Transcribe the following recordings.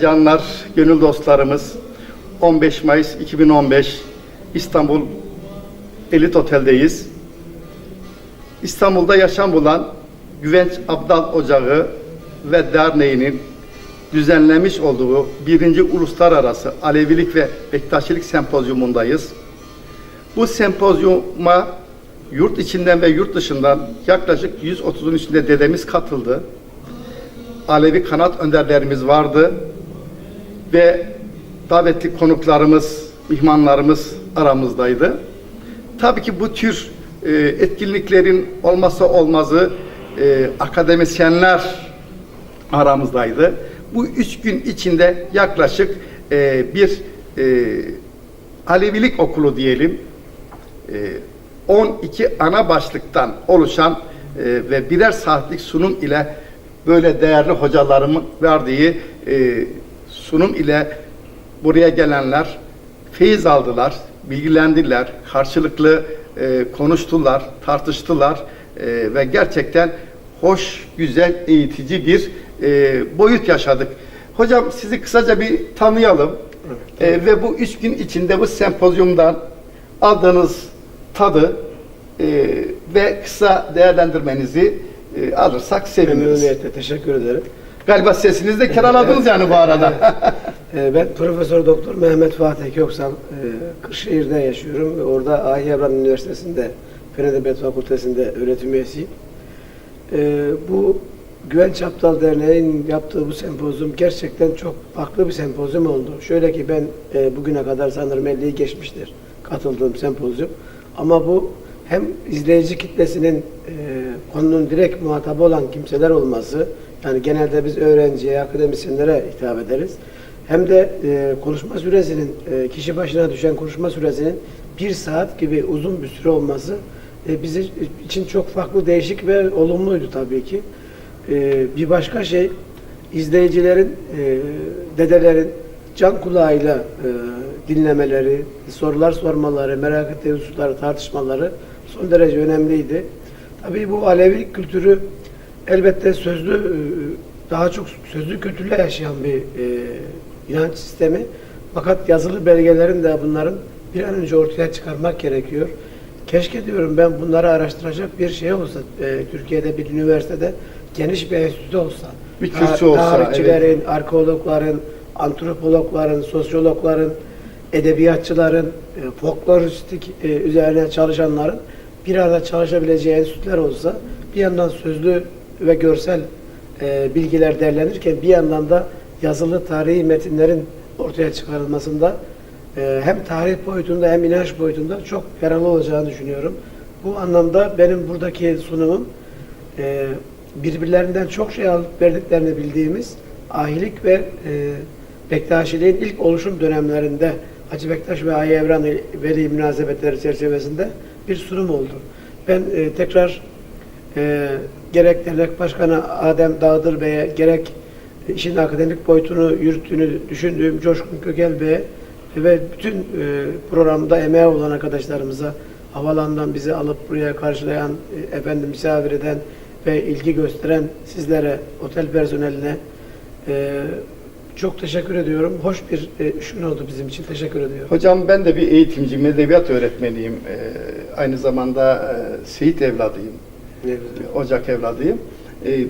Canlar, gönül dostlarımız 15 Mayıs 2015 İstanbul Elit Otel'deyiz. İstanbul'da yaşam bulan Güvenç Abdal Ocağı ve Derneği'nin düzenlemiş olduğu birinci Uluslararası Alevilik ve Bektaşilik Sempozyumundayız. Bu sempozyuma yurt içinden ve yurt dışından yaklaşık 130'un üstünde dedemiz katıldı. Alevi kanat önderlerimiz vardı ve davetli konuklarımız, mihmanlarımız aramızdaydı. Tabii ki bu tür e, etkinliklerin olmazsa olmazı e, akademisyenler aramızdaydı. Bu üç gün içinde yaklaşık e, bir e, Alevilik okulu diyelim, e, 12 ana başlıktan oluşan e, ve birer saatlik sunum ile böyle değerli hocalarımın verdiği e, sunum ile buraya gelenler feyiz aldılar, bilgilendiler, karşılıklı e, konuştular, tartıştılar e, ve gerçekten hoş, güzel, eğitici bir e, boyut yaşadık. Hocam sizi kısaca bir tanıyalım E, ve bu üç gün içinde bu sempozyumdan aldığınız tadı e, ve kısa değerlendirmenizi e, alırsak seviniriz. Memnuniyetle teşekkür ederim. Galiba sesinizi de kiraladınız yani bu arada. Ee, Ben Profesör Doktor Mehmet Fatih Köksal, e, Kırşehir'de yaşıyorum ve orada Ahi Evran Üniversitesi'nde Fen Edebiyat Fakültesi'nde öğretim üyesiyim. Ee, Bu Güven Çaptal Derneği'nin yaptığı bu sempozyum gerçekten çok farklı bir sempozyum oldu. Şöyle ki ben e, bugüne kadar sanırım 50'yi geçmiştir katıldığım sempozyum. Ama bu hem izleyici kitlesinin e, konunun direkt muhatabı olan kimseler olması, yani genelde biz öğrenciye, akademisyenlere hitap ederiz. Hem de e, konuşma süresinin, e, kişi başına düşen konuşma süresinin bir saat gibi uzun bir süre olması e, bizi için çok farklı, değişik ve olumluydu tabii ki. E, bir başka şey, izleyicilerin, e, dedelerin can kulağıyla e, dinlemeleri, sorular sormaları, merak ettiği hususları tartışmaları son derece önemliydi. Tabii bu Alevi kültürü elbette sözlü, e, daha çok sözlü kültürle yaşayan bir e, inanç sistemi. Fakat yazılı belgelerin de bunların bir an önce ortaya çıkarmak gerekiyor. Keşke diyorum ben bunları araştıracak bir şey olsa, e, Türkiye'de bir üniversitede geniş bir enstitü olsa. Bir kürsü olsa, Tarihçilerin, arkeologların, antropologların, sosyologların, edebiyatçıların, e, folkloristik e, üzerine çalışanların bir arada çalışabileceği enstitüler olsa bir yandan sözlü ve görsel e, bilgiler derlenirken bir yandan da yazılı tarihi metinlerin ortaya çıkarılmasında e, hem tarih boyutunda hem inanç boyutunda çok yararlı olacağını düşünüyorum. Bu anlamda benim buradaki sunumum e, birbirlerinden çok şey alıp verdiklerini bildiğimiz ahilik ve e, Bektaşiliğin ilk oluşum dönemlerinde Hacı Bektaş ve Ahi Evran Veli münasebetleri çerçevesinde bir sunum oldu. Ben e, tekrar e, gerek dernek başkanı Adem Dağdır Bey'e gerek işin akademik boyutunu yürüttüğünü düşündüğüm Coşkun Kökel Bey'e ve bütün e, programda emeği olan arkadaşlarımıza havalandan bizi alıp buraya karşılayan, e, efendim misafir eden ve ilgi gösteren sizlere, otel personeline e, çok teşekkür ediyorum. Hoş bir e, oldu bizim için. Teşekkür ediyorum. Hocam ben de bir eğitimciyim, edebiyat öğretmeniyim. Ee, aynı zamanda e, Seyit evladıyım, güzel. Ocak evladıyım. Ee,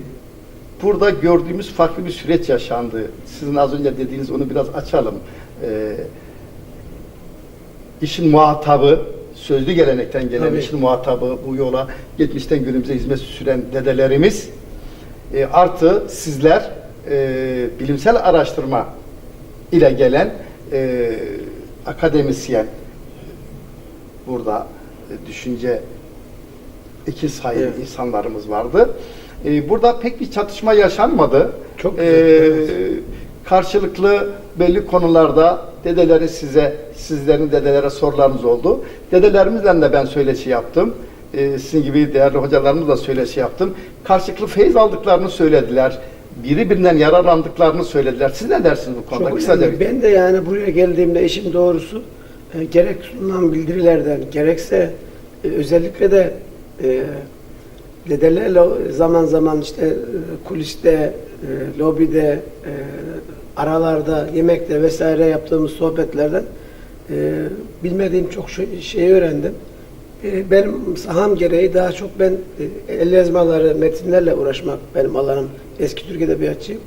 burada gördüğümüz farklı bir süreç yaşandı. Sizin az önce dediğiniz onu biraz açalım. Ee, işin muhatabı, sözlü gelenekten gelen Tabii. işin muhatabı bu yola geçmişten günümüze hizmet süren dedelerimiz e, artı sizler e, bilimsel araştırma ile gelen e, akademisyen burada e, düşünce iki sahibi Evet. insanlarımız vardı. E, burada pek bir çatışma yaşanmadı. Çok E, güzel, evet. karşılıklı belli konularda dedeleri size, sizlerin dedelere sorularınız oldu. Dedelerimizle de ben söyleşi yaptım. E, sizin gibi değerli hocalarımızla söyleşi yaptım. Karşılıklı feyiz aldıklarını söylediler. Birbirinden yararlandıklarını söylediler. Siz ne dersiniz bu konuda? Çok Kısaca önemli. Ben de yani buraya geldiğimde işin doğrusu e, gerek sunulan bildirilerden gerekse e, özellikle de e, dedelerle zaman zaman işte e, kuliste, e, lobide, e, aralarda, yemekte vesaire yaptığımız sohbetlerden e, bilmediğim çok şey, şeyi öğrendim. E, benim saham gereği daha çok ben e, el yazmaları, metinlerle uğraşmak benim alanım. Eski Türk Edebiyatçıyım.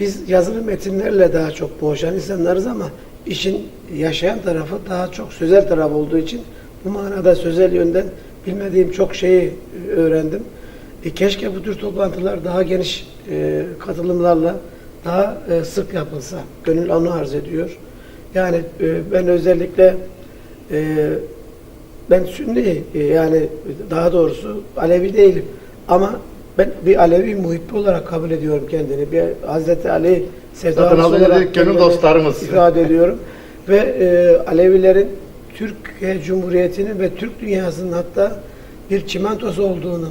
Biz yazılı metinlerle daha çok boğuşan insanlarız ama işin yaşayan tarafı daha çok sözel taraf olduğu için bu manada sözel yönden bilmediğim çok şeyi e, öğrendim. E, keşke bu tür toplantılar daha geniş e, katılımlarla daha sık yapılsa. Gönül onu arz ediyor. Yani ben özellikle e, ben Sünni e, yani daha doğrusu Alevi değilim. Ama ben bir Alevi muhibbi olarak kabul ediyorum kendini. Bir Hazreti Ali sevdalısı olarak gönül dostlarımız. ifade ediyorum. Ve e, Alevilerin Türkiye Cumhuriyeti'nin ve Türk dünyasının hatta bir çimentosu olduğunu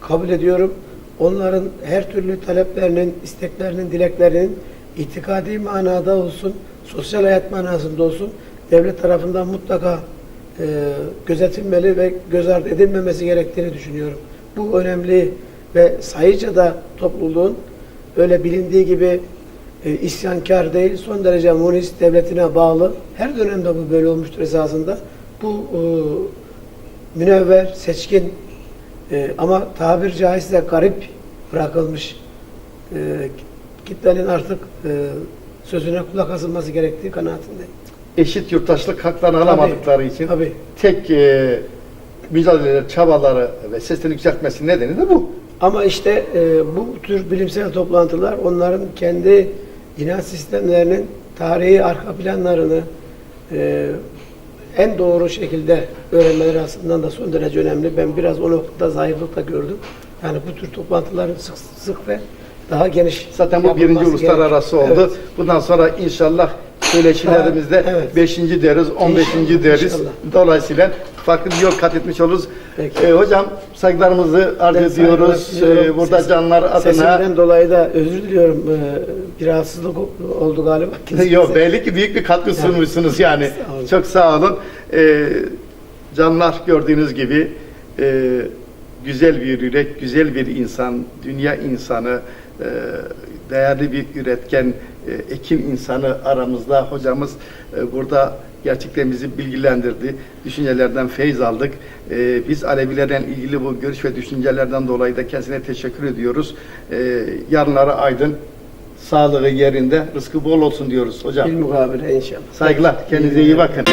kabul ediyorum. Onların her türlü taleplerinin, isteklerinin, dileklerinin itikadi manada olsun, sosyal hayat manasında olsun devlet tarafından mutlaka e, gözetilmeli ve göz ardı edilmemesi gerektiğini düşünüyorum. Bu önemli ve sayıca da topluluğun öyle bilindiği gibi e, isyankar değil, son derece monist devletine bağlı. Her dönemde bu böyle olmuştur esasında. Bu e, münevver, seçkin e, ama tabir caizse garip bırakılmış e, kitlenin artık e, sözüne kulak asılması gerektiği kanaatindeyim. Eşit yurttaşlık haklarını alamadıkları için tabii. tek e, mücadeleleri, çabaları ve seslerini yükseltmesinin nedeni de bu. Ama işte e, bu tür bilimsel toplantılar onların kendi inanç sistemlerinin tarihi arka planlarını e, en doğru şekilde öğrenmeleri aslında da son derece önemli. Ben biraz o noktada zayıflık da gördüm. Yani bu tür toplantıların sık sık ve daha geniş Zaten bu birinci uluslararası gerek. oldu. Evet. Bundan sonra inşallah söyleşilerimizde Evet. beşinci deriz, on beşinci İnşallah, deriz. inşallah. Dolayısıyla farklı bir yol kat etmiş oluruz. Peki. Ee, hocam saygılarımızı arz ediyoruz. Ee, burada Ses- canlar adına. Sesimden dolayı da özür diliyorum. Ee, bir rahatsızlık oldu galiba. Yok belli ki büyük bir katkı sunmuşsunuz yani. Sağ. Çok sağ olun. Ee, canlar gördüğünüz gibi e, güzel bir yürek, güzel bir insan, dünya insanı, e, değerli bir üretken, ekim insanı aramızda. Hocamız e, burada gerçekten bizi bilgilendirdi. Düşüncelerden feyz aldık. E, biz Alevilerden ilgili bu görüş ve düşüncelerden dolayı da kendisine teşekkür ediyoruz. E, yarınları aydın, sağlığı yerinde, rızkı bol olsun diyoruz hocam. Bir mukabele inşallah. Saygılar, kendinize iyi bakın.